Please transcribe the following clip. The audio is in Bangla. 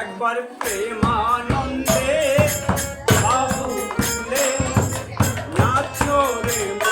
একবার প্রেমানন্দে বাহু নাচো রে মন।